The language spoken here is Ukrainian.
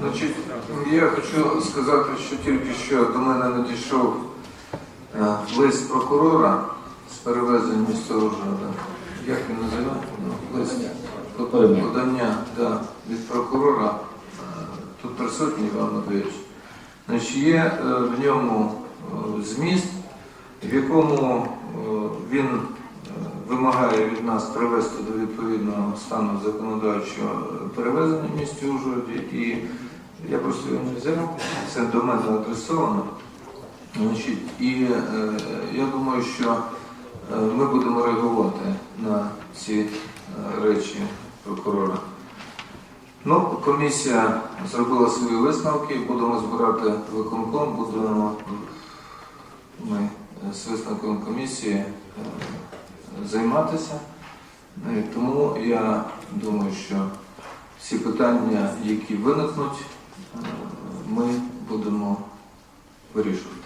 Значить, я хочу сказати, що тільки що до мене надійшов е, лист прокурора з перевезення міста Ужгорода. Як він називає? Ну, Лист Подання. да, від прокурора. Е, Тут присутній Іван Матвійович. Значить, є е, в ньому зміст, в якому він вимагає від нас привести до відповідного стану законодавчого перевезення в місті Ужгороді. І я просто його не взяв, це до мене адресовано. Значить, і е, я думаю, що е, ми будемо реагувати на ці е, речі прокурора. Ну, комісія зробила свої висновки, будемо збирати виконком, будемо ми з висновком комісії е, займатися. Е, Тому я думаю, що всі питання, які виникнуть, е, ми будемо вирішувати.